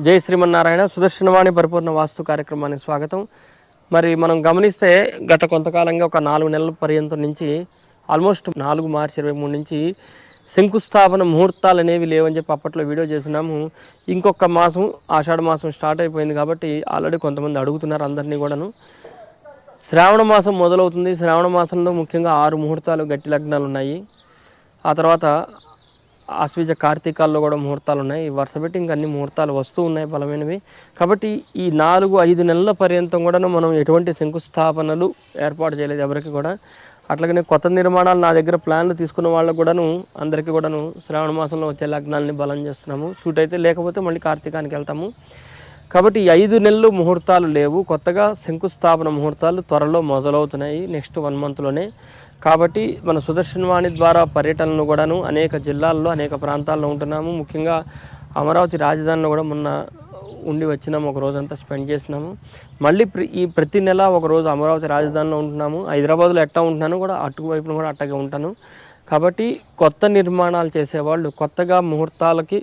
జై శ్రీమన్నారాయణ సుదర్శనవాణి పరిపూర్ణ వాస్తు కార్యక్రమానికి స్వాగతం. మరి మనం గమనిస్తే గత కొంతకాలంగా ఒక నాలుగు నెలల పర్యంతం నుంచి ఆల్మోస్ట్ నాలుగు మార్చి ఇరవై మూడు నుంచి శంకుస్థాపన ముహూర్తాలు అనేవి లేవని చెప్పి అప్పట్లో వీడియో చేసినాము. ఇంకొక మాసం ఆషాఢ మాసం స్టార్ట్ అయిపోయింది కాబట్టి ఆల్రెడీ కొంతమంది అడుగుతున్నారు అందరినీ కూడాను. శ్రావణ మాసం మొదలవుతుంది. శ్రావణ మాసంలో ముఖ్యంగా ఆరు ముహూర్తాలు గట్టి లగ్నాలు ఉన్నాయి. ఆ తర్వాత ఆశ్వీజ కార్తీకాల్లో కూడా ముహూర్తాలు ఉన్నాయి వరుస పెట్టి ఇంకా అన్ని ముహూర్తాలు వస్తూ ఉన్నాయి బలమైనవి. కాబట్టి ఈ నాలుగు ఐదు నెలల పర్యంతం కూడా మనం ఎటువంటి శంకుస్థాపనలు ఏర్పాటు చేయలేదు ఎవరికి కూడా. అట్లాగనే కొత్త నిర్మాణాలు నా దగ్గర ప్లాన్లు తీసుకున్న వాళ్ళకు కూడాను అందరికీ కూడాను శ్రావణ మాసంలో వచ్చే లగ్నాలని బలం చేస్తున్నాము. షూట్ అయితే లేకపోతే మళ్ళీ కార్తీకానికి వెళ్తాము. కాబట్టి ఐదు నెలలు ముహూర్తాలు లేవు. కొత్తగా శంకుస్థాపన ముహూర్తాలు త్వరలో మొదలవుతున్నాయి నెక్స్ట్ వన్ మంత్లోనే. కాబట్టి మన సుదర్శనవాణి ద్వారా పర్యటనలు కూడాను అనేక జిల్లాల్లో అనేక ప్రాంతాల్లో ఉంటున్నాము. ముఖ్యంగా అమరావతి రాజధానిలో కూడా మొన్న ఉండి వచ్చినాము ఒక రోజంతా స్పెండ్ చేసినాము. మళ్ళీ ప్ర- ఈ ప్రతి నెల ఒక రోజు అమరావతి రాజధానిలో ఉంటున్నాము. హైదరాబాద్లో ఎట్టా ఉంటున్నాను కూడా అటువైపున కూడా అట్టగే ఉంటాను. కాబట్టి కొత్త నిర్మాణాలు చేసేవాళ్ళు కొత్తగా ముహూర్తాలకి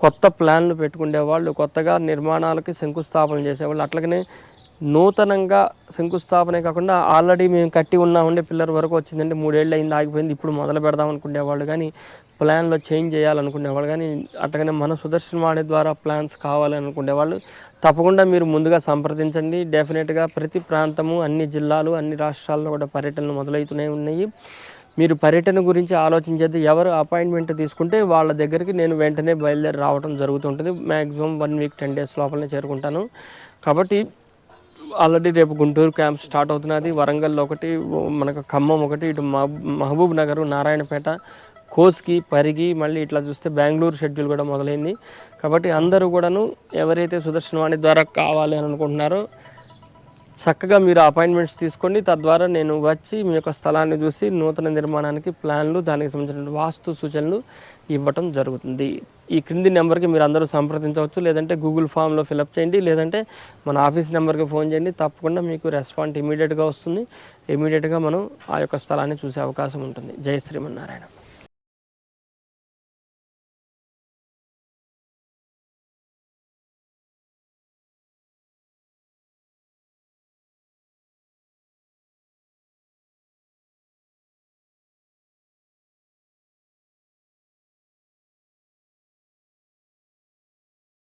కొత్త ప్లాన్లు పెట్టుకునే వాళ్ళు కొత్తగా నిర్మాణాలకి శంకుస్థాపన చేసేవాళ్ళు అట్లాగనే నూతనంగా శంకుస్థాపనే కాకుండా ఆల్రెడీ మేము కట్టి ఉన్నామండి పిల్లర్ వరకు వచ్చిందంటే మూడేళ్ళు అయింది ఆగిపోయింది. ఇప్పుడు మొదలు పెడదాం అనుకునేవాళ్ళు కానీ ప్లాన్లో చేంజ్ చేయాలనుకునేవాళ్ళు కానీ అట్లాగనే మన సుదర్శన వాణి ద్వారా ప్లాన్స్ కావాలి అనుకునేవాళ్ళు తప్పకుండా మీరు ముందుగా సంప్రదించండి. డెఫినెట్గా ప్రతి ప్రాంతము అన్ని జిల్లాలు అన్ని రాష్ట్రాల్లో కూడా పర్యటనలు మొదలవుతూనే ఉన్నాయి. మీరు పర్యటన గురించి ఆలోచించేది ఎవరు అపాయింట్మెంట్ తీసుకుంటే వాళ్ళ దగ్గరికి నేను వెంటనే బయలుదేరి రావడం జరుగుతుంటుంది. Maximum one week ten days లోపలనే చేరుకుంటాను. కాబట్టి ఆల్రెడీ రేపు గుంటూరు క్యాంప్ స్టార్ట్ అవుతున్నది. వరంగల్లో ఒకటి మనకు ఖమ్మం ఒకటి ఇటు మహబూబ్ నగర్ నారాయణపేట కోస్కి పరిగి మళ్ళీ ఇట్లా చూస్తే బెంగళూరు షెడ్యూల్ కూడా మొదలైంది. కాబట్టి అందరూ కూడాను ఎవరైతే సుదర్శనవాణి ద్వారా కావాలి అని అనుకుంటున్నారో చక్కగా మీరు అపాయింట్మెంట్స్ తీసుకోండి. తద్వారా నేను వచ్చి మీ యొక్క స్థలాన్ని చూసి నూతన నిర్మాణానికి ప్లాన్లు దానికి సంబంధించిన వాస్తు సూచనలు ఇవ్వటం జరుగుతుంది. ఈ క్రింది నెంబర్కి మీరు అందరూ సంప్రదించవచ్చు. లేదంటే గూగుల్ ఫామ్లో ఫిలప్ చేయండి. లేదంటే మన ఆఫీస్ నెంబర్కి ఫోన్ చేయండి. తప్పకుండా మీకు రెస్పాండ్ ఇమీడియట్గా వస్తుంది. ఇమీడియట్గా మనం ఆ యొక్క స్థలాన్ని చూసే అవకాశం ఉంటుంది. జై శ్రీమన్నారాయణ.